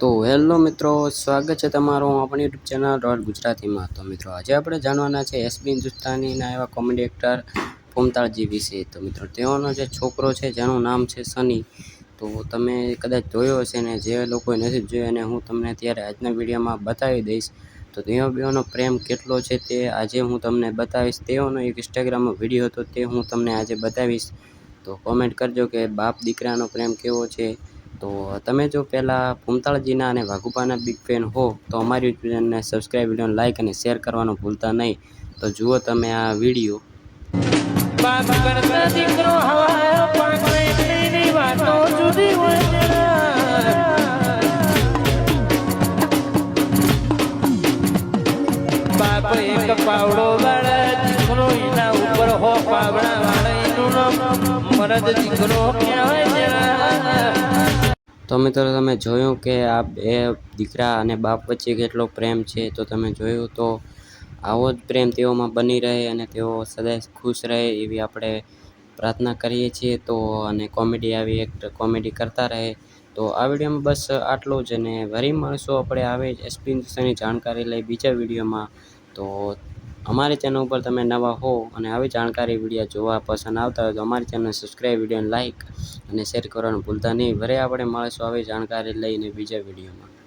તો હેલો મિત્રો, સ્વાગત છે તમારું આપણી યુટ્યુબ ચેનલ રોલ ગુજરાતીમાં. તો મિત્રો, આજે આપણે જાણવાના છે એસબી હિન્દુસ્તાનીના એવા કોમેડી એક્ટર ફોમતાળજી વિશે. તો મિત્રો, તેઓનો જે છોકરો છે, જેનું નામ છે સની, તો તમે કદાચ જોયો હશે ને, જે લોકોએ નથી જોયો અને હું તમને અત્યારે આજના વિડીયોમાં બતાવી દઈશ. તો તેઓ બેઓનો પ્રેમ કેટલો છે તે આજે હું તમને બતાવીશ. તેઓનો એક ઇન્સ્ટાગ્રામનો વીડિયો હતો તે હું તમને આજે બતાવીશ. તો કોમેન્ટ કરજો કે બાપ દીકરાનો પ્રેમ કેવો છે? તો તમે જો પહેલાં ભૂમતાળજીના અને વાઘુપાના બિગ ફેન હો, તો અમારી ચેનલને સબસ્ક્રાઈબ વિડીયોને લાઇક અને શેર કરવાનું ભૂલતા નહીં. તો જુઓ તમે આ વીડિયો પાવડો ઉપર હો પાવડા મરદ દીકરો કહેવાય છે તો મિત્રો તમે જોયું કે આ બે દીકરા અને બાપ વચ્ચે કેટલો પ્રેમ છે, તો તમે જોયું તો આવો જ પ્રેમ તેઓમાં બની રહે અને તેઓ સદાય ખુશ રહે એવી આપણે પ્રાર્થના કરીએ છીએ. તો અને કોમેડી આવી એક કોમેડી કરતા રહે. તો આ વિડીયોમાં બસ આટલું જ અને વરી મળશું આપણે આવે જ એક્સપિરિયન્સની જાણકારી લઈ બીજા વિડીયોમાં. તો અમારી ચેનલ ઉપર તમે નવા હો અને આવી જાણકારી વીડિયો જોવા પસંદ આવતા હોય તો અમારી ચેનલ સબસ્ક્રાઈબ વિડીયોને લાઇક અને શેર કરવાનું ભૂલતા નહીં. વરે આપણે મળીશું આવી જાણકારી લઈને બીજા વિડીયોમાં